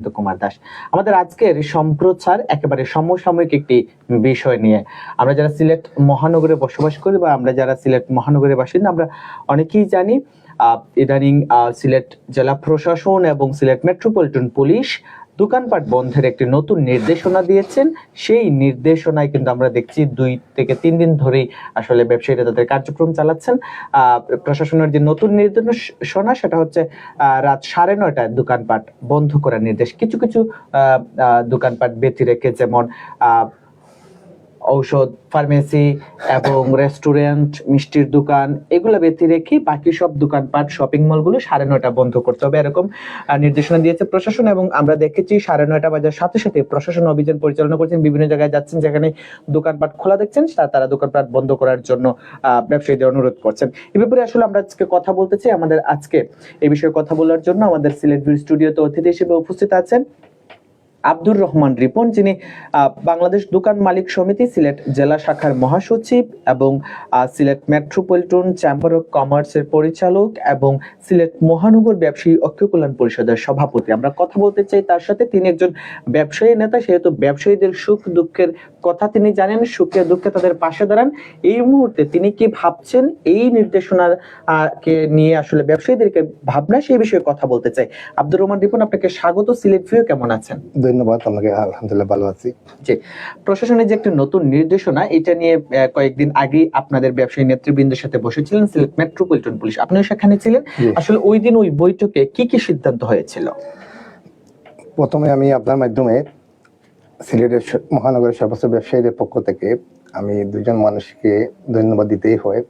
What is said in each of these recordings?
কুমার দাস। আমাদের আজকের সম্প্রচার একেবারে সমসাময়িক একটি বিষয় নিয়ে। আমরা যারা সিলেট মহানগরে বসবাস করি বা আমরা যারা সিলেট মহানগরের বাসিন্দা আমরা অনেকেই জানি ইদানিং সিলেট জেলা প্রশাসন এবং সিলেট মেট্রোপলিটন পুলিশ দোকানপাট বন্ধের একটি নতুন নির্দেশনা দিয়েছেন। সেই নির্দেশনায় কিন্তু আমরা দেখছি দুই থেকে তিন দিন ধরেই আসলে ব্যবসায়ীরা তাদের কার্যক্রম চালাচ্ছেন। প্রশাসনের যে নতুন নির্দেশনা, সেটা হচ্ছে রাত সাড়ে নয়টায় দোকানপাট বন্ধ করার নির্দেশ। কিছু কিছু দোকানপাট ব্যতি রেখে যেমন ঔষধ ফার্মেসি এবং রেস্টুরেন্ট মিষ্টির দোকান এগুলো ব্যতি রেখে বাকি সব দোকানপাট শপিং মলগুলো সাড়ে নয়টা বন্ধ করতে হবে এরকম নির্দেশনা দিয়েছে প্রশাসন এবং আমরা দেখেছি সাড়ে নয়টা বাজার সাথে সাথে প্রশাসন অভিযান পরিচালনা করছেন বিভিন্ন জায়গায় যাচ্ছেন যেখানে দোকানপাট খোলা দেখছেন তারা দোকানপাট বন্ধ করার জন্য আহ, ব্যবসায়ীদের অনুরোধ করছেন। এ ব্যাপারে আসলে আমরা আজকে কথা বলতে চাই আমাদের আজকে এই বিষয়ে কথা বলার জন্য আমাদের সিলেট ভিউ স্টুডিওতে অতিথি হিসেবে উপস্থিত আছেন। আব্দুর রহমান রিপন, যিনি বাংলাদেশ দোকান মালিক সমিতি, সিলেট জেলা শাখার মহাসচিব এবং সিলেট মেট্রোপলিটন চেম্বার অফ কমার্সের পরিচালক এবং সিলেট মহানগর ব্যবসায়ী ঐক্য কল্যাণ পরিষদের সভাপতি। আমরা কথা বলতে চাই তার সাথে। তিনি একজন ব্যবসায়ী নেতা, সেহেতু ব্যবসায়ীদের সুখ দুঃখের কথা তিনি জানেন, সুখে দুঃখে তাদের পাশে দাঁড়ান। এই মুহূর্তে তিনি কি ভাবছেন? এই নির্দেশনার কে নিয়ে আসলে ব্যবসায়ীদেরকে ভাবনা, সেই বিষয়ে কথা বলতে চাই। আব্দুর রহমান রিপন, আপনাকে স্বাগত। সিলেট ভিউ কেমন আছেন? ধন্যবাদ। আপনাকে আলহামদুলিল্লাহ ভালো আছি। জি প্রশাসনের যে একটা নতুন নির্দেশনা এটা নিয়ে কয়েকদিন আগে আপনাদের ব্যবসায়ী নেতৃবৃন্দের সাথে বসেছিলেন সিলেট মেট্রোপলিটন পুলিশ। আপনিও সেখানে ছিলেন? আসলে ওই দিন ওই বৈঠকে কি কি সিদ্ধান্ত হয়েছিল? প্রথমে আমি আপনার মাধ্যমে সিলেটের মহানগরের সর্বোচ্চ ব্যবসায়ীদের পক্ষ থেকে আমি দুজন মানুষকে ধন্যবাদ দিতেই হয়।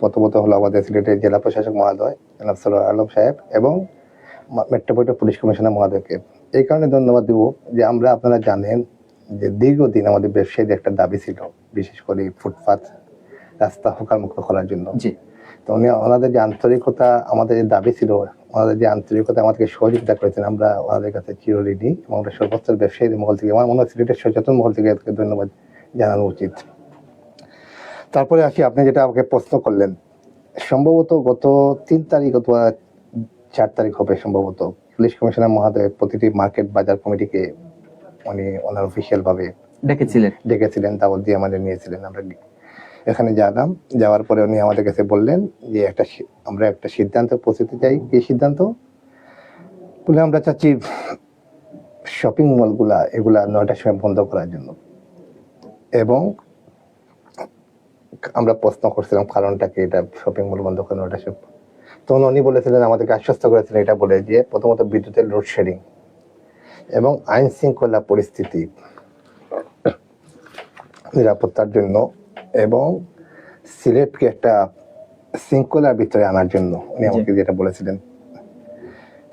প্রথমত হলো আমাদের সিলেটের জেলা প্রশাসক মহোদয় জনাব সরোয়ার আলম সাহেব এবং মেট্রোপলিটন পুলিশ কমিশনার মহোদয়কে। এই কারণে ধন্যবাদ দিব যে আমরা আপনারা জানেন যে দীর্ঘদিন আমাদের ব্যবসায়ীদের একটা দাবি ছিল বিশেষ করে ফুটপাথ রাস্তা হোকার মুক্ত করার জন্য। জি। তো উনি ওনাদের যে আন্তরিকতা আমাদের যে দাবি ছিল ওনাদের যে আন্তরিকতা আমাদেরকে সহযোগিতা করেছেন আমরা ওনাদের কাছে চিরঋণী এবং আমরা সর্বোচ্চ ব্যবসায়ীদের মহল থেকে আমার মনে হয় সিলেটের সচেতন মহল থেকে ধন্যবাদ জানানো উচিত। তারপরে আসি আপনি যেটা আমাকে প্রশ্ন করলেন সম্ভবত গত তিন তারিখ অথবা চার তারিখ হবে সম্ভবত। পুলিশ কমিশনার মহোদয় প্রতিটি মার্কেট বাজার কমিটিকে উনি ওনার অফিসিয়াল ভাবে ডেকেছিলেন? ডেকেছিলেন দাওয়াত দিয়ে আমাদের নিয়েছিলেন। আমরা এখানে গেলাম যাওয়ার পরে উনি আমাদের কাছে বললেন যে একটা আমরা একটা সিদ্ধান্ত পৌঁছতে চাই। কি সিদ্ধান্ত? বলে আমরা চাচ্ছি শপিং মলগুলা এগুলা নয়টার সময় বন্ধ করার জন্য। এবং আমরা প্রশ্ন করছিলাম কারণটা কি? এটা শপিং মল বন্ধ করে নয়টার সময় তখন উনি বলেছিলেন আমাদেরকে আশ্বস্ত করেছিলেন এটা বলে যে প্রথমত বিদ্যুতের লোডশেডিং এবং আইন শৃঙ্খলা পরিস্থিতি নিরাপত্তার জন্য এবং সিলেটকে একটা শৃঙ্খলার ভিতরে আনার জন্য। উনি আমাকে যেটা বলেছিলেন।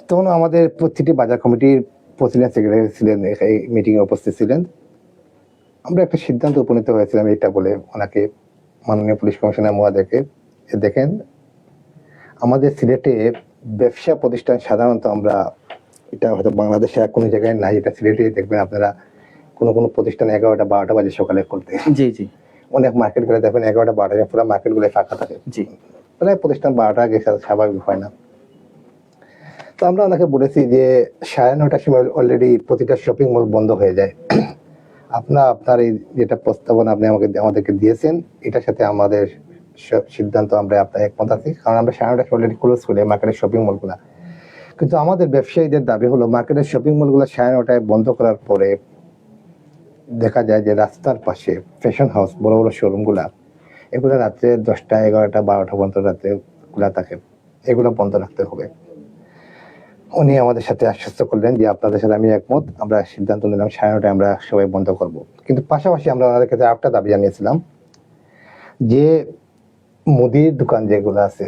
তখন আমাদের প্রতিটি বাজার কমিটির প্রেসিডেন্ট সেক্রেটারি ছিলেন এই মিটিংয়ে উপস্থিত ছিলেন। আমরা একটা সিদ্ধান্ত উপনীত হয়েছিলাম এটা বলে। ওনাকে মাননীয় পুলিশ কমিশনার মহোদয়কে যে দেখেন আমাদের সিলেটে ব্যবসা প্রতিষ্ঠান সাধারণত আমরা এটা হয়তো বাংলাদেশে আর কোনো জায়গায় নাই এটা সিলেটে দেখবেন আপনারা কোনো কোনো প্রতিষ্ঠান এগারোটা বারোটা বাজে সকালে করতে জি জি। অনেক মার্কেটগুলো দেখবেন এগারোটা বারোটা পুরো মার্কেটগুলো ফাঁকা থাকে। জি। প্রায় প্রতিষ্ঠান বারোটা আগে স্বাভাবিক হয় না। তো আমরা ওনাকে বলেছি যে সাড়ে নটার সময় অলরেডি প্রতিটা শপিং মল বন্ধ হয়ে যায়। আপনার আপনার এই যেটা প্রস্তাবনা আপনি আমাকে আমাদেরকে দিয়েছেন এটার সাথে আমাদের স- সিদ্ধান্ত আমরা আপনার একমত আছি। কারণ আমরা সাড়ে নটার অলরেডি ক্লোজ করি মার্কেটের শপিং মলগুলা কিন্তু আমাদের ব্যবসায়ীদের দাবি হলো মার্কেটের শপিং মলগুলো সাড়ে নটায় বন্ধ করার পরে দেখা যায় যে রাস্তার পাশে ফ্যাশন হাউস বড় বড় শোরুমগুলা এগুলো রাত্রে দশটা, এগারোটা, বারোটা পর্যন্ত রাতে খোলা থাকে। এগুলো বন্ধ রাখতে হবে। উনি আমাদের সাথে আশ্বস্ত করলেন যে আপনাদের সাথে আমি একমত, আমরা সিদ্ধান্ত নিলাম সাড়ে নটায় আমরা সবাই বন্ধ করব। কিন্তু পাশাপাশি আমরা ওনাদের কাছে আরেকটা দাবি জানিয়েছিলাম যে মুদির দোকান যেগুলো আছে,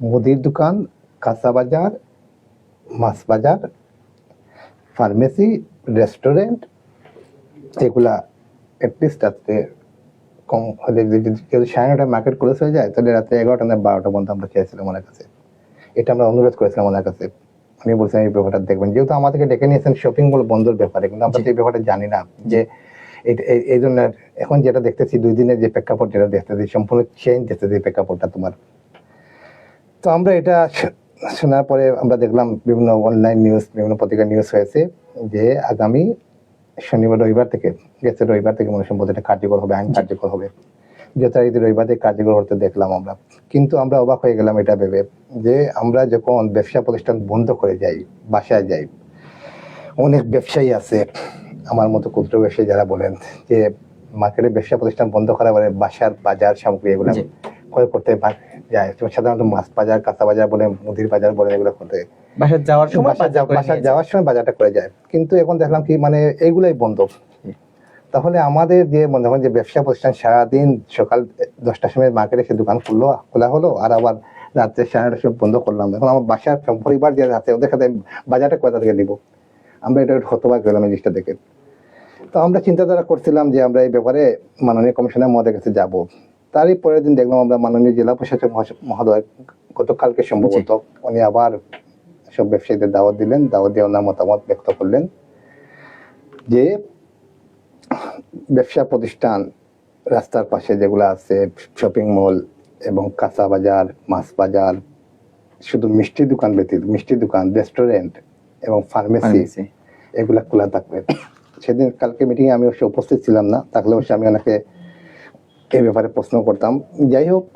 মুদির দোকান, কাঁচা বাজার, মাছ বাজার, ফার্মেসি, রেস্টুরেন্ট এগুলা অ্যাটলিস্ট রাত্রে কম হলে যদি যদি সাড়ে নটায় মার্কেট ক্লোজ হয়ে যায়, তাহলে রাত্রে এগারোটা না বারোটা পর্যন্ত আমরা খেয়েছিলাম ওনার কাছে। এটা আমরা অনুরোধ করেছিলাম ওনার কাছে। উনি বলছেন এই ব্যাপারটা দেখবেন। যেহেতু আমাদেরকে ডেকে নিয়েছেন শপিং মল বন্ধর ব্যাপারে, কিন্তু আমরা এই ব্যাপারটা জানি না যে এই- জন্য এখন যেটা দেখতেছি দুই দিনের যে প্রেক্ষাপট যেটা দেখতেছি সম্পূর্ণ চেঞ্জ দেখতেছি প্রেক্ষাপটটা তোমার। তো আমরা এটা শোনার পরে আমরা দেখলাম বিভিন্ন অনলাইন নিউজ বিভিন্ন পত্রিকা নিউজ হয়েছে যে আগামী শনিবার রবিবার থেকে গেছে রবিবার থেকে মনে সম্ভবত এটা কার্যকর হবে আইন কার্যকর হবে। যথারীতি রবিবার থেকে কার্যকর হতে দেখলাম আমরা। কিন্তু আমরা অবাক হয়ে গেলাম এটা ভেবে যে আমরা যখন ব্যবসা প্রতিষ্ঠান বন্ধ করে যাই বাসায় যাই অনেক ব্যবসায়ী আছে আমার মতো ক্ষুদ্র ব্যবসায়ী যারা বলেন যে মার্কেটে ব্যবসা প্রতিষ্ঠান বন্ধ করা বলে বাসার বাজার সামগ্রী এগুলো ক্রয় করতে যায়। সাধারণত মাছ বাজার কাঁচা বাজার বলে মুদির বাজার বলে এগুলো করতে বাসায় যাওয়ার সময় বাসা বাজার করে বাসা নিয়ে যাওয়ার সময় বাজারটা করে যায়। কিন্তু এখন দেখলাম কি মানে এগুলাই বন্ধ। তাহলে আমাদের যে মনে হয় যে ব্যবসা প্রতিষ্ঠান সারাদিন সকাল দশটার সময় মার্কেটে সে দোকান খুললো খোলা হলো আর আবার রাত্রে সাড়ে নটার সময় বন্ধ করলাম। এখন আমার বাসার পরিবার যে আছে ওদের সাথে বাজারটা কোথা থেকে দিব আমরা এটা হতবাক গেলাম এই জিনিসটা দেখে। তো আমরা চিন্তাধারা করছিলাম যে আমরা এই ব্যাপারে মাননীয় কমিশনের মহোদয়ের কাছে যাব। তারই পরের দিন দেখলাম আমরা মাননীয় জেলা প্রশাসক মহোদয় গতকালকে সম্ভবত উনি আবার সব ব্যবসায়ীদের দাওয়াত দিলেন দাওয়াত দিয়ে ওনার মতামত ব্যক্ত করলেন যে ব্যবসা প্রতিষ্ঠান রাস্তার পাশে যেগুলো আছে শপিং মল এবং কাঁচা বাজার মাছ বাজার শুধু মিষ্টি দোকান ব্যতীত মিষ্টি দোকান রেস্টুরেন্ট এবং ফার্মেসি। এগুলা খোলা থাকবে। সেদিন কালকে মিটিংয়ে আমি অবশ্যই উপস্থিত ছিলাম না। থাকলে অবশ্যই আমি ওনাকে এই ব্যাপারে প্রশ্ন করতাম। যাই হোক,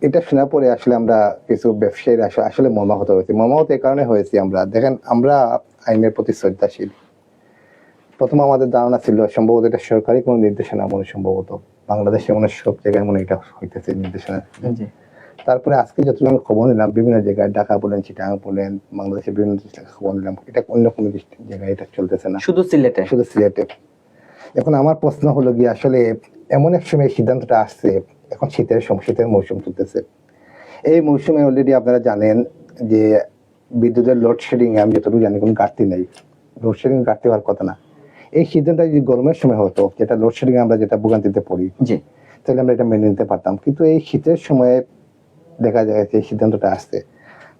এটা শোনার পরে আসলে আমরা কিছু ব্যবসায়ীরা আসলে- মর্মাহত হয়েছি। মর্মাহত এই কারণে হয়েছি আমরা। দেখেন, আমরা আইনের প্রতি শ্রদ্ধাশীল। প্রথম আমাদের ধারণা ছিল, সম্ভবত এটা সরকারি কোনো নির্দেশনা মনে সম্ভবত। বাংলাদেশে মনে সব জায়গায় মনে এটা হইতেছে নির্দেশনা। তারপরে আজকে যতটুকু আমি খবর নিলাম বিভিন্ন জায়গায় ঢাকা বলেন চিটাং বলেন বাংলাদেশের বিভিন্ন খবর নিলাম এটা অন্য কোনো জায়গায় এটা চলতেছে না। শুধু সিলেটে? শুধু সিলেটে। এখন আমার প্রশ্ন হলো গিয়ে আসলে এমন এক সময় সিদ্ধান্তটা আসছে এখন শীতের সময় শীতের মৌসুম চলতেছে। এই মৌসুমে অলরেডি আপনারা জানেন যে বিদ্যুতের লোডশেডিং আমি যতটুকু জানি কোনো ঘাটতি নেই। লোডশেডিং ঘাটতি হওয়ার কথা না। এই সিদ্ধান্তটা যদি গরমের সময় হতো যেটা লোডশেডিং আমরা যেটা ভোগান্তিতে পড়ি জি। তাহলে আমরা এটা মেনে নিতে পারতাম। কিন্তু এই শীতের সময়ে দেখা যায় এই সিদ্ধান্তটা আসছে।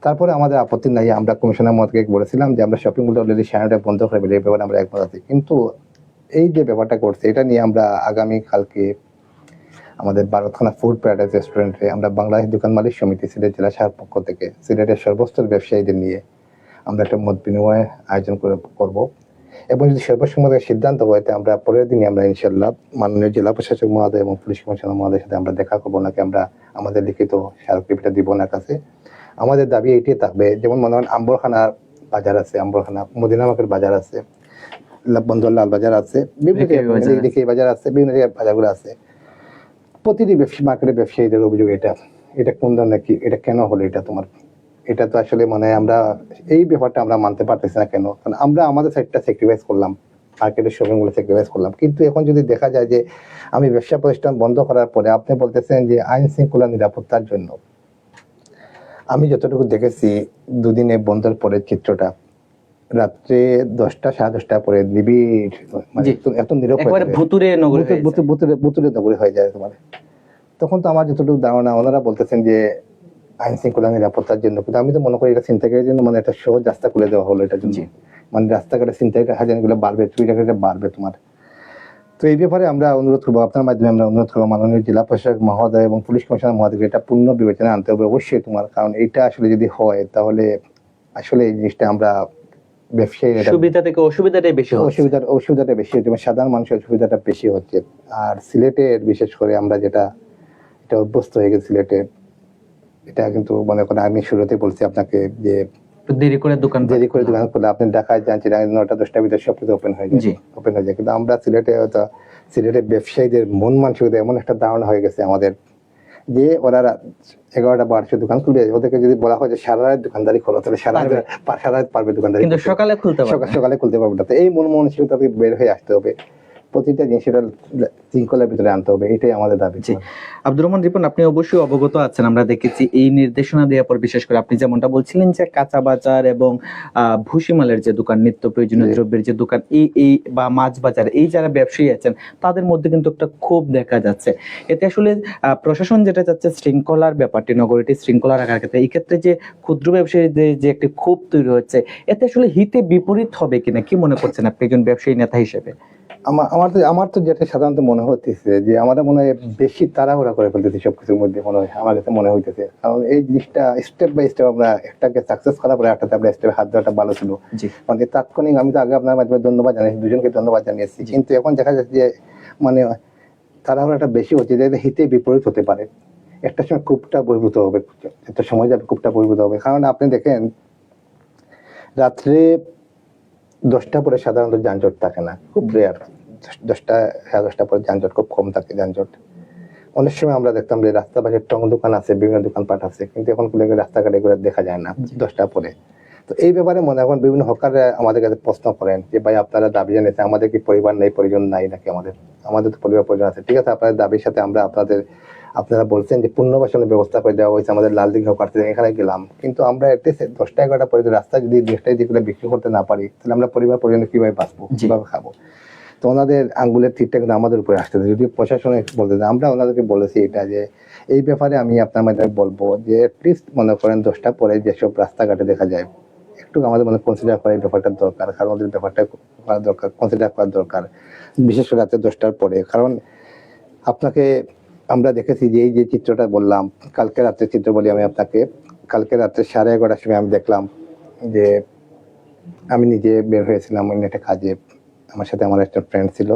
তারপরে আমাদের আপত্তি নাই, আমরা কমিশনার মতকে বলেছিলাম যে আমরা শপিং মলটা অলরেডি সাড়ে বন্ধ করে ফেলি, এই ব্যাপারে আমরা একমত আছি। কিন্তু এই যে ব্যাপারটা করছে, এটা নিয়ে আমরা আগামী কালকে আমাদের ভারতখানা ফুড প্যারাডাইজ রেস্টুরেন্টে আমরা বাংলাদেশ দোকান মালিক সমিতি, সিলেট জেলা শাখার পক্ষ থেকে, সিলেটের সর্বস্তর ব্যবসায়ীদের নিয়ে আমরা একটা মত বিনিময় আয়োজন করে করব। এবং যদি সর্বসম্মত সিদ্ধান্ত হয়, তা আমরা পরের দিনই আমরা ইনশাল্লাহ মাননীয় জেলা প্রশাসক মহোদয় এবং পুলিশ কমিশনার মহোদয়ের সাথে আমরা দেখা করব। নাকি আমরা আমাদের লিখিত স্মারকলিপিটা দিব ওনার কাছে। আমাদের দাবি এইটাই থাকবে যেমন মনে হয় আম্বরখানার বাজার আছে আম্বরখানা মদিনামাকের বাজার আছে লা- বন্দর লাল বাজার আছে বিভিন্ন বাজার আছে। বিভিন্ন জায়গায় বাজারগুলো আছে। প্রতিটি ব্যবসা মার্কেটের ব্যবসায়ীদের অভিযোগ এটা। এটা কোন ধরনের কি এটা কেন হলো এটা তোমার? এটা তো আসলে মানে আমরা এই ব্যাপারটা আমরা মানতে পারতেছি না কেন? কারণ আমরা আমাদের সাইডটা স্যাক্রিফাইস করলাম। মার্কেটের শপিংগুলো স্যাক্রিফাইস করলাম। কিন্তু এখন যদি দেখা যায় যে আমি ব্যবসা প্রতিষ্ঠান বন্ধ করার পরে আপনি বলতেছেন যে আইন শৃঙ্খলা নিরাপত্তার জন্য আমি যতটুকু দেখেছি দুদিনে বন্ধের পরের চিত্রটা রাত্রে দশটা সাড়ে দশটা পরে নিবিড় মানে এত- নিরব হয়ে। ভুতুরে নগরী নগরী হয়ে যায় তোমার। তখন তো আমার যতটুকু ধারণা ওনারা বলতেছেন যে আইন শৃঙ্খলা নিরাপত্তার জন্য কিন্তু আমি তো মনে করি এটা চিন্তাকারীর জন্য মানে একটা সহজ রাস্তা খুলে দেওয়া হলো এটার জন্য। মানে রাস্তাঘাটে চিন্তাকারী হাজারগুলো বাড়বে চুরি ডাকাতিটা বাড়বে তোমার। তো এই ব্যাপারে আমরা অনুরোধ করব আপনার মাধ্যমে আমরা অনুরোধ করব মাননীয় জেলা প্রশাসক মহোদয় এবং পুলিশ কমিশনার মহোদয়কে এটা পূর্ণ বিবেচনা আনতে হবে অবশ্যই তোমার কারণ এটা আসলে যদি হয় তাহলে আসলে এই জিনিসটা আমরা ব্যবসায়ী সুবিধা থেকে অসুবিধাটাই বেশি হচ্ছে। অসুবিধার অসুবিধাটা বেশি হচ্ছে এবং সাধারণ মানুষের অসুবিধাটা বেশি হচ্ছে। আর সিলেটের বিশেষ করে আমরা যেটা এটা অভ্যস্ত হয়ে গেছি সিলেটে এটা কিন্তু মনে করেন আমি শুরুতে বলছি আপনাকে যে দেরি করে দোকান দেরি করে দোকান করলে আপনি ঢাকায় যান চিরাং নটা দশটার ভিতরে সব কিছু ওপেন হয়ে যায় ওপেন হয়ে যায়। কিন্তু আমরা সিলেটে হয়তো সিলেটের ব্যবসায়ীদের মন মানসিকতা এমন একটা ধারণা হয়ে গেছে আমাদের যে ওরা এগারোটা বারোশো দোকান খুলবে ওদেরকে যদি বলা হয় যে সারা রাত দোকানদারি করো তাহলে সারা। রাত সারা রাত পারবে দোকানদারি কিন্তু সকালে খুলতে সকাল সকালে খুলতে পারব না। তো এই মন মানসিকতা বের হয়ে আসতে হবে। প্রতিটা জিনিস এটা শৃঙ্খলার ভিতরে আনতে হবে এটাই আমাদের দাবি। জি। আব্দুর রহমান রিপন আপনি অবশ্যই অবগত আছেন আমরা দেখেছি এই নির্দেশনা দেওয়ার পর বিশেষ করে আপনি যেমনটা বলছিলেন যে কাঁচা বাজার এবং ভুসিমালের যে দোকান নিত্য প্রয়োজনীয় দ্রব্যের যে দোকান এই এই বা মাছ বাজার এই যারা ব্যবসায়ী আছেন তাদের মধ্যে কিন্তু একটা ক্ষোভ দেখা যাচ্ছে। এতে আসলে প্রশাসন যেটা চাচ্ছে শৃঙ্খলার ব্যাপারটি নগরীটি শৃঙ্খলা রাখার ক্ষেত্রে এই ক্ষেত্রে যে ক্ষুদ্র ব্যবসায়ীদের যে একটি ক্ষোভ তৈরি হচ্ছে এতে আসলে হিতে বিপরীত হবে কিনা কি মনে করছেন আপনি একজন ব্যবসায়ী নেতা হিসেবে? আমার আমার তো আমার তো যেটা সাধারণত মনে হতেছে যে আমাদের মনে হয় বেশি তাড়াহুড়া করে ফেলতেছি সবকিছুর মধ্যে মনে হয় আমার কাছে মনে হইতেছে। কারণ এই জিনিসটা স্টেপ বাই স্টেপ আমরা একটাকে সাকসেস করার পরে একটাতে আমরা স্টেপে হাত দেওয়াটা ভালো ছিল। মানে তাৎক্ষণিক আমি তো আগে আপনার মাধ্যমে ধন্যবাদ জানিয়েছি দুজনকে ধন্যবাদ জানিয়েছি। কিন্তু এখন দেখা যাচ্ছে যে মানে তাড়াহুড়াটা বেশি হচ্ছে যে হিতে বিপরীত হতে পারে। একটা সময় কূপটা বহির্ভূত হবে একটা সময় যাবে কূপটা বহির্ভূত হবে। কারণ আপনি দেখেন রাত্রে দশটা পরে সাধারণত যানজট থাকে না খুব রেয়ার দশটা সাড়ে দশটা পরে যানজট খুব কম থাকে যানজট। অনেক সময় আমরা দেখতাম যে রাস্তা পাশে টং দোকান আছে বিভিন্ন দোকানপাট আছে কিন্তু এখন খুলে রাস্তাঘাটে এগুলো দেখা যায় না দশটা পরে। তো এই ব্যাপারে মনে এখন বিভিন্ন হকাররা আমাদের কাছে প্রশ্ন করেন যে ভাই আপনারা দাবি জানিয়েছেন আমাদের কি পরিবার নেই পরিজন নাই নাকি আমাদের? আমাদের তো পরিবার পরিজন আছে। ঠিক আছে আপনাদের দাবির সাথে আমরা আপনাদের আপনারা বলছেন যে পুনর্বাসনের ব্যবস্থা করে দেওয়া হয়েছে আমাদের লাল দিঘা হকার থেকে এখানে গেলাম। কিন্তু আমরা এতে দশটা এগারোটা পরে যদি রাস্তা যদি দশটায় যেগুলো বিক্রি করতে না পারি তাহলে আমরা পরিবার পরিজন কীভাবে বাঁচবো? কীভাবে খাব? তো ওনাদের আঙ্গুলের তীরটা কিন্তু আমাদের উপরে আসতেছে যদি প্রশাসনে বলতে আমরা ওনাদেরকে বলেছি এটা যে এই ব্যাপারে আমি আপনার মাধ্যমে বলব যে অ্যাটলিস্ট মনে করেন দশটা পরে যেসব রাস্তাঘাটে দেখা যায় একটু আমাদের মনে কনসিডার করা এই ব্যাপারটা দরকার। কারণ ওদের ব্যাপারটা করা দরকার কনসিডার করা দরকার। বিশেষ করে রাতে দশটার পরে। কারণ আপনাকে আমরা দেখেছি যে এই যে চিত্রটা বললাম কালকে রাত্রে চিত্র বলি আমি আপনাকে কালকে রাত্রে সাড়ে এগারোটার সময় আমি দেখলাম যে আমি নিজে বের হয়েছিলাম অন্য একটা কাজে। আমার সাথে আমার একটা ফ্রেন্ড ছিল।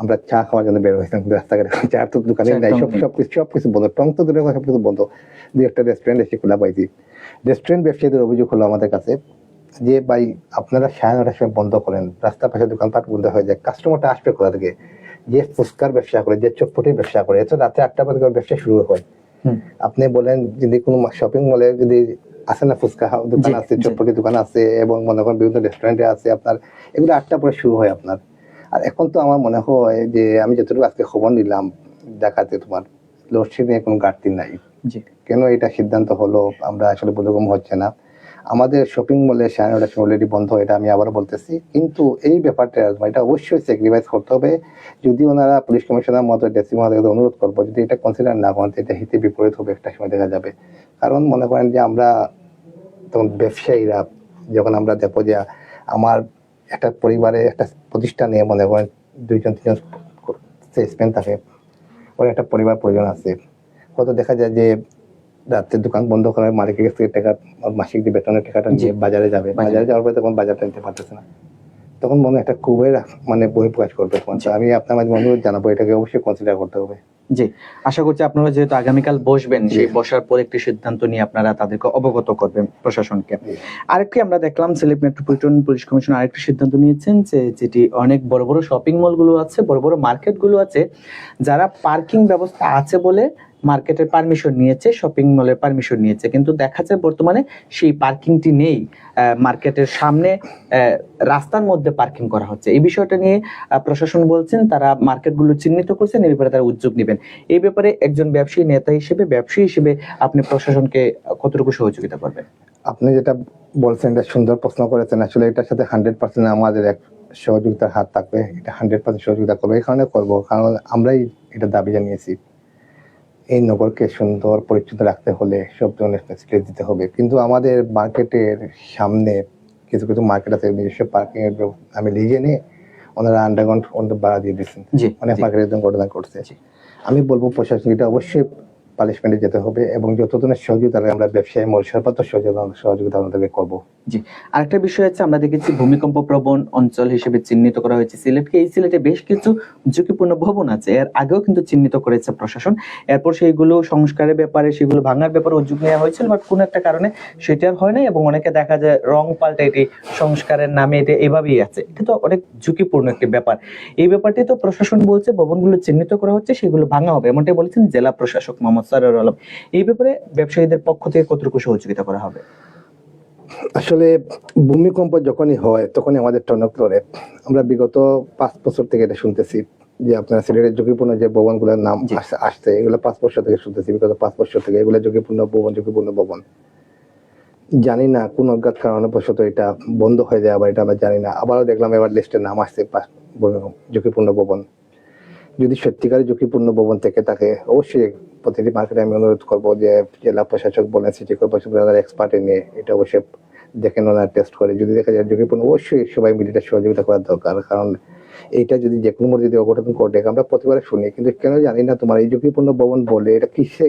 আমরা চা খাওয়ার জন্য বের হয়েছিলাম রাস্তাঘাটে চা তো দোকানে নাই সব সব কিছু সব কিছু বন্ধ টং তো দূরে সব কিছু বন্ধ। দুই একটা রেস্টুরেন্ট এসে খোলা পাইছি। রেস্টুরেন্ট ব্যবসায়ীদের অভিযোগ হলো আমাদের কাছে যে ভাই আপনারা সাড়ে নটার সময় বন্ধ করেন। রাস্তার পাশে দোকানপাট বন্ধ হয়ে যায়। কাস্টমারটা আসবে কোথা থেকে? যে ফুচকার ব্যবসা করে যে চটপটির ব্যবসা করে এত রাতে আটটা পর্যন্ত ব্যবসা শুরু হয়। আপনি বলেন যদি কোনো শপিং মলে যদি আছে না ফুচকা দোকান আছে চটপটি দোকান আছে এবং মনে করেন বিভিন্ন রেস্টুরেন্টে আছে আপনার এগুলো আটটা পরে শুরু হয় আপনার। আর এখন তো আমার মনে হয় যে আমি যতটুকু আজকে খবর নিলাম দেখাতে তোমার লোডশেডিং কোনো ঘাটতি নাই। কেন এটা সিদ্ধান্ত হলো? আমরা আসলে বোধগম্য হচ্ছে না। আমাদের শপিং মলে নটার অলরেডি বন্ধ, এটা আমি আবারও বলতেছি। কিন্তু এই ব্যাপারটা, এটা অবশ্যই স্যাক্রিফাইস করতে হবে। যদি ওনারা পুলিশ কমিশনার মতো ডেসি মহোদয়কে অনুরোধ করব, যদি এটা কনসিডার না করেন এটা হিতে বিপরীত হবে, একটা সময় দেখা যাবে। কারণ মনে করেন যে আমরা তখন ব্যবসায়ীরা, যখন আমরা দেখব যে আমার একটা পরিবারে একটা প্রতিষ্ঠানে মনে করেন দুইজন, তিনজন সেলসম্যান থাকে, ওর একটা পরিবার প্রয়োজন আছে। হয়তো দেখা যায় যে রাত্রে দোকান বন্ধ করার মালিকের কাছ থেকে টাকা মাসিক যে বেতনের টাকাটা নিয়ে বাজারে যাবে। বাজারে। যাওয়ার পরে তখন বাজারটা নিতে পারতেছে না। তখন মনে একটা খুবই মানে বহিঃপ্রকাশ করবে তখন। আমি আপনার মাঝে অনুরোধ জানাব এটাকে অবশ্যই কনসিডার করতে হবে। জি। আশা করছি আপনারা যেহেতু আগামীকাল বসবেন সেই বসার পর একটি সিদ্ধান্ত নিয়ে আপনারা তাদেরকে অবগত করবেন প্রশাসনকে। আরেকটি আমরা দেখলাম সিলেট মেট্রোপলিটন পুলিশ কমিশন আরেকটি সিদ্ধান্ত নিয়েছেন যে যেটি অনেক বড় বড় শপিং মলগুলো আছে বড় বড় মার্কেটগুলো আছে যারা পার্কিং ব্যবস্থা আছে বলে মার্কেটের পারমিশন নিয়েছে শপিং মলের পারমিশন নিয়েছে। কিন্তু দেখা যায় বর্তমানে সেই পার্কিংটি নেই। মার্কেটের সামনে রাস্তার মধ্যে পার্কিং করা হচ্ছে। এই বিষয়টা নিয়ে প্রশাসন বলছেন, তারা মার্কেটগুলো চিহ্নিত করছেন এই ব্যাপারে তারা উদ্যোগ নেবেন। এই ব্যাপারে একজন ব্যবসায়ী, নেতা হিসেবে, ব্যবসায়ী হিসেবে আপনি প্রশাসনকে কতটুকু সহযোগিতা করবেন? আপনি যেটা বলছেন, এটা সুন্দর প্রশ্ন করেছেন। আসলে এটার সাথে হান্ড্রেড পার্সেন্ট আমাদের এক সহযোগিতার হাত থাকবে। এটা হান্ড্রেড পার্সেন্ট সহযোগিতা করবে। এই কারণে করব। কারণ আমরাই এটা দাবি জানিয়েছি। এই নগরকে সুন্দর পরিচ্ছন্ন রাখতে হলে সব ধরনের ফেসিলিটি দিতে হবে। কিন্তু আমাদের মার্কেটের সামনে কিছু কিছু মার্কেট আছে নিজস্ব পার্কিং এর আমি লিগে নিয়ে ওনারা আন্ডারগ্রাউন্ড অনেক বাড়া দিয়ে দিচ্ছেন অনেক জি। মার্কেটের একদম ঘটনা করছে। আমি বলব প্রশাসন এটা অবশ্যই পানিশমেন্টে যেতে হবে এবং যত ধরনের সহযোগিতা আমরা ব্যবসায়ী মূল সর্বাত্মক সহযোগিতা সহযোগিতা আমাদেরকে করব। আরেকটা বিষয় আছে আমরা দেখেছি ভূমিকম্প প্রবণ অঞ্চল হিসেবে চিহ্নিত করা হয়েছে সিলেটকে। এই সিলেটে বেশ কিছু ঝুঁকিপূর্ণ ভবন আছে। এর আগেও কিন্তু চিহ্নিত করেছে প্রশাসন। এরপর সেইগুলো সংস্কারের ব্যাপারে, সেগুলো ভাঙার ব্যাপারে উদ্যোগ নেওয়া হয়েছিল, বাট কোনো একটা কারণে সেটা আর হয় নাই এবং অনেকে দেখা যায় রং পাল্টে এটি সংস্কারের নামে এটা এভাবেই আছে। এটা তো অনেক ঝুঁকিপূর্ণ একটি ব্যাপার। এই ব্যাপারটি তো প্রশাসন বলছে, ভবনগুলো চিহ্নিত করা হচ্ছে, সেগুলো ভাঙা হবে, এমনটাই বলেছেন জেলা প্রশাসক মোহাম্মদ সারুর আলম। এই ব্যাপারে ব্যবসায়ীদের পক্ষ থেকে কতটুকু সহযোগিতা করা হবে? আসলে ভূমিকম্প যখনই হয় তখনই আমাদের টনক লড়ে। আমরা বিগত পাঁচ বছর থেকে এটা শুনতেছি যে আপনার সিলেটের ঝুঁকিপূর্ণ যে ভবনগুলোর নাম আসছে এগুলো পাঁচ বছর থেকে শুনতেছি বিগত পাঁচ বছর থেকে। এগুলো ঝুঁকিপূর্ণ ভবন ঝুঁকিপূর্ণ ভবন। জানি না কোন অজ্ঞাত কারণবশত এটা বন্ধ হয়ে যায় আবার এটা আমরা জানি না। আবারও দেখলাম এবার লিস্টের নাম আসছে ঝুঁকিপূর্ণ ভবন। যদি সত্যিকারের ঝুঁকিপূর্ণ ভবন থেকে থাকে অবশ্যই প্রতিটি মার্কেটে আমি অনুরোধ করব যে জেলা প্রশাসক বলেন সিটি কর্পোরেশন এক্সপার্টে নিয়ে এটা অবশ্যই দেখেন ওনার টেস্ট করে। যদি দেখা যায় ঝুঁকিপূর্ণ অবশ্যই সবাই মিলে এটা সহযোগিতা করার দরকার। কারণ এইটা যদি যে কোনো যদি অঘটন ঘটে আমরা প্রতিবারে শুনি কিন্তু কেন জানি না তোমার এই ঝুঁকিপূর্ণ ভবন বলে এটা কিসে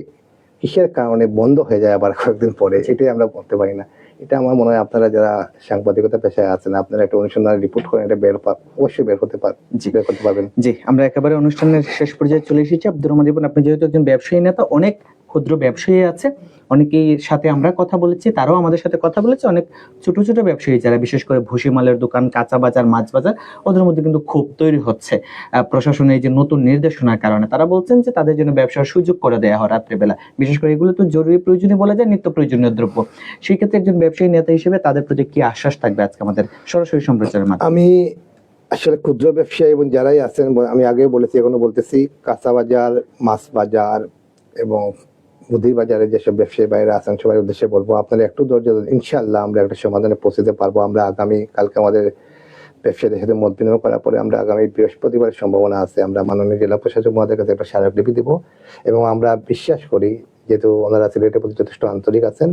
কিসের কারণে বন্ধ হয়ে যায় আবার কয়েকদিন পরে? এটাই আমরা বলতে পারি না। এটা আমার মনে হয় আপনারা যারা সাংবাদিকতা পেশায় আছেন আপনারা একটা অনুসন্ধান রিপোর্ট করেন এটা বের অবশ্যই বের হতে পার জি। বের করতে পারবেন। জি আমরা একেবারে অনুষ্ঠানের শেষ পর্যায়ে চলে এসেছি। আব্দুর রহমান আপনি যেহেতু একজন ব্যবসায়ী নেতা অনেক ক্ষুদ্র ব্যবসায়ী আছে। অনেকেই সাথে আমরা কথা বলেছি, তারাও আমাদের সাথে কথা বলেছে। অনেক ছোট ছোট ব্যবসায়ী যারা, বিশেষ করে ভুসিমালের দোকান, কাঁচা বাজার, মাছ বাজার, ওদের মধ্যে কিন্তু ক্ষোভ তৈরি হচ্ছে। প্রশাসনের যে নতুন নির্দেশনার কারণে তারা বলছেন যে তাদের জন্য ব্যবসার সুযোগ করে দেওয়া হয় রাত্রেবেলা। বিশেষ করে এগুলো তো জরুরি প্রয়োজনীয় বলা যায়, নিত্য প্রয়োজনীয় দ্রব্য। সেই ক্ষেত্রে একজন ব্যবসায়ী নেতা হিসেবে তাদের প্রতি কি আশ্বাস থাকবে আজকে আমাদের সরাসরি সম্প্রচারের মাধ্যমে? আমি আসলে ক্ষুদ্র ব্যবসায়ী এবং যারাই আছেন, আমি আগে বলেছি, এখনও বলতেছি, কাঁচা বাজার, মাছ বাজার এবং মুদির বাজারে যেসব ব্যবসায়ী বাইরে আছেন সবার উদ্দেশ্যে বলব আপনারা একটু ধৈর্য ধরুন। ইনশাআল্লাহ আমরা একটা সমাধানে পৌঁছতে পারব। আমরা আগামী কালকে আমাদের ব্যবসায়ীদের সাথে মত বিনিময় করার পরে আমরা আগামী বৃহস্পতিবারের সম্ভাবনা আছে। আমরা মাননীয় জেলা প্রশাসক মহোদয়ের কাছে একটা স্মারকলিপি দিব এবং আমরা বিশ্বাস করি যেহেতু ওনারা সিলেটের প্রতি যথেষ্ট আন্তরিক আছেন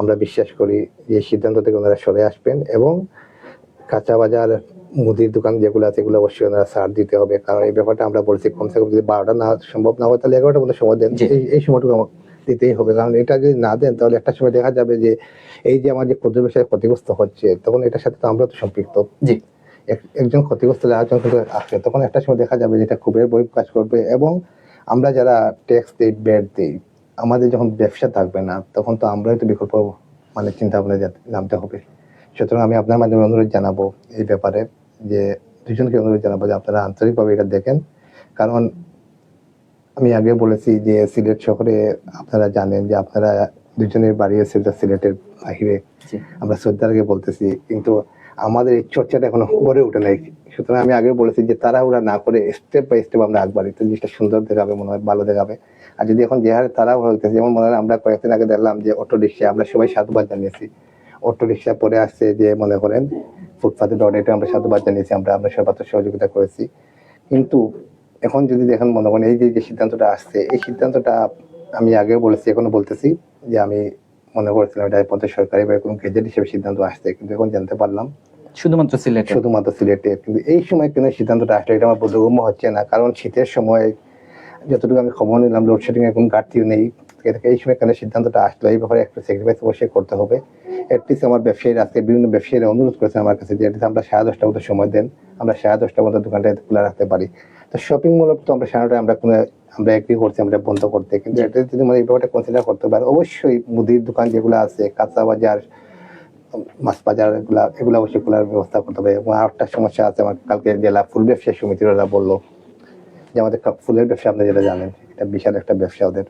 আমরা বিশ্বাস করি যে এই সিদ্ধান্ত থেকে ওনারা সরে আসবেন এবং কাঁচা বাজার মুদির দোকান যেগুলো আছে এগুলো অবশ্যই ওনারা ছাড় দিতে হবে। কারণ এই ব্যাপারটা আমরা বলছি কমসে কম যদি বারোটা না সম্ভব না হয় তাহলে এগারোটা মধ্যে সময় দেন। এই এই সময়টুকু আমার দিতেই হবে। কারণ এটা যদি না দেন তাহলে একটা সময় দেখা যাবে যে এই যে আমার যে ক্ষুদ্র ব্যবসায় ক্ষতিগ্রস্ত হচ্ছে তখন এটার সাথে তো আমরা তো সম্পৃক্ত। জি। এক- একজন ক্ষতিগ্রস্ত আরেকজন আসবে। তখন একটা সময় দেখা যাবে যে এটা খুবই বই কাজ করবে এবং আমরা যারা ট্যাক্স দিই ব্যাট দিই আমাদের যখন ব্যবসা থাকবে না তখন তো আমরাই তো বিকল্প মানে চিন্তা ভাবনা নামতে হবে। সুতরাং আমি আপনার মাধ্যমে অনুরোধ জানাব এই ব্যাপারে যে দুজনকে অনুরোধ জানাব যে আপনারা আন্তরিকভাবে এটা দেখেন। কারণ আমি আগে বলেছি যে সিলেট শহরে আপনারা জানেন যে আপনারা দুজনের বাড়ি আছে সিলেটের বাহিরে। আমরা শ্রদ্ধাকে বলতেছি কিন্তু আমাদের এই চর্চাটা এখনও গড়ে ওঠে নাই। সুতরাং আমি আগে বলেছি যে তারা ওরা না করে স্টেপ বাই স্টেপ আমরা আগবাড়ি তো জিনিসটা সুন্দর দেখাবে মনে হয় ভালো দেখাবে। আর যদি এখন যে হারে তারা হইতেছে যেমন মনে হয় আমরা কয়েকদিন আগে দেখলাম যে অটো রিক্সা আমরা সবাই সাধুবাদ জানিয়েছি। অটো রিক্সা পরে আসছে যে মনে করেন ফুটপাথে ডট এটা আমরা সাধুবাদ জানিয়েছি আমরা আমরা সর্বাত্র সহযোগিতা করেছি। কিন্তু এখন যদি দেখেন মনে করেন এই যে যে সিদ্ধান্তটা আসছে এই সিদ্ধান্তটা আমি আগেও বলেছি এখনও বলতেছি যে আমি মনে করছিলাম এটা পথে সরকারি বা কোনো গেজেট হিসেবে সিদ্ধান্ত আসছে কিন্তু এখন জানতে পারলাম। শুধুমাত্র সিলেটে? শুধুমাত্র সিলেটে কিন্তু এই সময় কেন সিদ্ধান্তটা আসলে এটা আমার বোধগম্য হচ্ছে না কারণ শীতের সময় যতটুকু আমি খবর নিলাম লোডশেডিং এর কোনো ঘাটতিও নেই। এটাকে এই সময় কেন সিদ্ধান্তটা আসলো? এই ব্যাপারে একটা স্যাক্রিফাইস অবশ্যই করতে হবে। অ্যাটলিস্ট আমার ব্যবসায়ীরা আজকে বিভিন্ন ব্যবসায়ীরা অনুরোধ করেছেন আমার কাছে যে least আমরা সাড়ে দশটা মতো সময় দেন আমরা সাড়ে দশটা মতো দোকানটা খোলা রাখতে পারি। তো শপিং মল তো আমরা সাড়ে আমরা কোনো আমরা এগ্রি করছি আমরা বন্ধ করতে। কিন্তু। এটা যদি মানে এই ব্যাপারটা কনসিডার করতে পারে অবশ্যই মুদির দোকান যেগুলো আছে কাঁচা বাজার মাছ বাজার এগুলা এগুলো অবশ্যই খোলার ব্যবস্থা করতে হবে। এবং আর একটা সমস্যা আছে আমার কালকে জেলা ফুল ব্যবসায়ী সমিতির ওরা বলল যে আমাদের ফুলের ব্যবসা আপনি যেটা জানেন এটা বিশাল একটা ব্যবসা ওদের।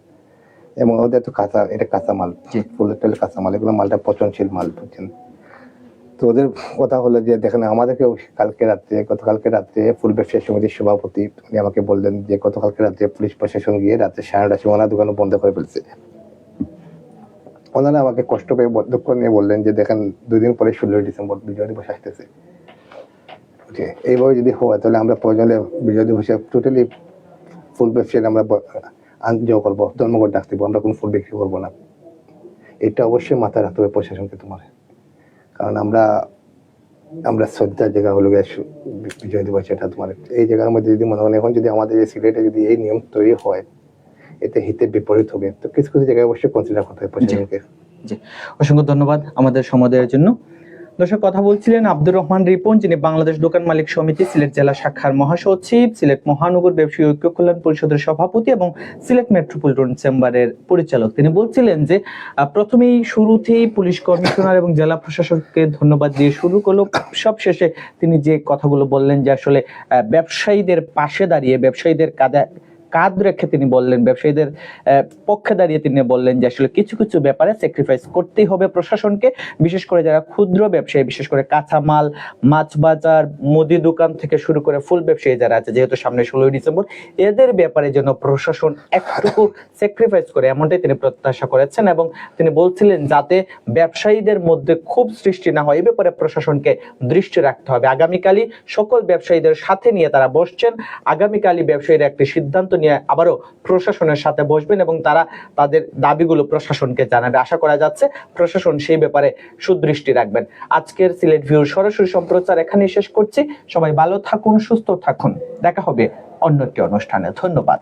এবং ওদের তো কাঁচা এটা কাঁচা মাল জি। ফুলের কাঁচা মাল এগুলো মালটা পচনশীল মাল বুঝছেন? তো ওদের কথা হলো যে দেখেন আমাদেরকেও কালকে রাত্রে গতকালকে রাত্রে ফুল ব্যবসায়ী সমিতির সভাপতি উনি আমাকে বললেন যে গতকালকে রাত্রে পুলিশ প্রশাসন গিয়ে রাত্রে সাড়ে নটার সময় ওনার দোকানও বন্ধ করে ফেলছে। ওনারা আমাকে কষ্ট পেয়ে দুঃখ নিয়ে বললেন যে দেখেন দুই দিন পরে ষোলোই ডিসেম্বর বিজয় দিবস আসতেছে। এইভাবে যদি হয় তাহলে আমরা প্রয়োজনে বিজয় দিবসে টোটালি ফুল ব্যবসায়ী আমরা আনজ করব ধর্মঘট ডাক দিব আমরা কোনো ফুল বিক্রি করব না। এটা অবশ্যই মাথায় রাখতে হবে প্রশাসনকে তোমার। কারণ আমরা আমরা শ্রদ্ধার জায়গা হলো বিজয় দিবস এটা তোমার। এই জায়গার মধ্যে যদি মনে হয় এখন যদি আমাদের এই সিলেটে যদি এই নিয়ম তৈরি হয় এতে হিতে বিপরীত হবে। তো কিছু কিছু জায়গায় অবশ্যই কনসিডার করতে হবে প্রশাসনকে। জি। অসংখ্য ধন্যবাদ আমাদের সময় দেওয়ার জন্য। দর্শক, কথা বলছিলেন আব্দুর রহমান রিপন, যিনি বাংলাদেশ দোকান মালিক সমিতি সিলেট জেলা শাখার মহাসচিব, সিলেট মহানগর ব্যবসায়ী ঐক্য কল্যাণ পরিষদের সভাপতি এবং সিলেট মেট্রোপলিটন চেম্বারের পরিচালক। তিনি বলছিলেন যে প্রথমেই শুরুতেই পুলিশ কমিশনার এবং জেলা প্রশাসককে ধন্যবাদ দিয়ে শুরু করল। সব শেষে তিনি যে কথাগুলো বললেন যে আসলে ব্যবসায়ীদের পাশে দাঁড়িয়ে, ব্যবসায়ীদের কাঁধে কাঁধ রেখে তিনি বললেন, ব্যবসায়ীদের পক্ষে দাঁড়িয়ে তিনি বললেন যে আসলে কিছু কিছু ব্যাপারে স্যাক্রিফাইস করতেই হবে প্রশাসনকে, বিশেষ করে যারা ক্ষুদ্র ব্যবসায়ী, বিশেষ করে কাঁচামাল, মাছ বাজার, মুদি দোকান থেকে শুরু করে ফুল ব্যবসায়ী যারা আছে, যেহেতু সামনে ষোলোই ডিসেম্বর, এদের ব্যাপারে যেন প্রশাসন একটুকু স্যাক্রিফাইস করে, এমনটাই তিনি প্রত্যাশা করেছেন এবং তিনি বলছিলেন যাতে ব্যবসায়ীদের মধ্যে খুব সৃষ্টি না হয়, এ ব্যাপারে প্রশাসনকে দৃষ্টি রাখতে হবে। আগামীকালই সকল ব্যবসায়ীদের সাথে নিয়ে তারা বসছেন। আগামীকালই ব্যবসায়ীরা একটি সিদ্ধান্ত নিয়ে আবারও প্রশাসনের সাথে বসবেন এবং তারা তাদের দাবিগুলো প্রশাসনকে জানাবে। আশা করা যাচ্ছে প্রশাসন সেই ব্যাপারে সুদৃষ্টি রাখবেন। আজকের সিলেট ভিউর সরাসরি সম্প্রচার এখানে শেষ করছি। সবাই ভালো থাকুন, সুস্থ থাকুন। দেখা হবে অন্য একটি অনুষ্ঠানে। ধন্যবাদ।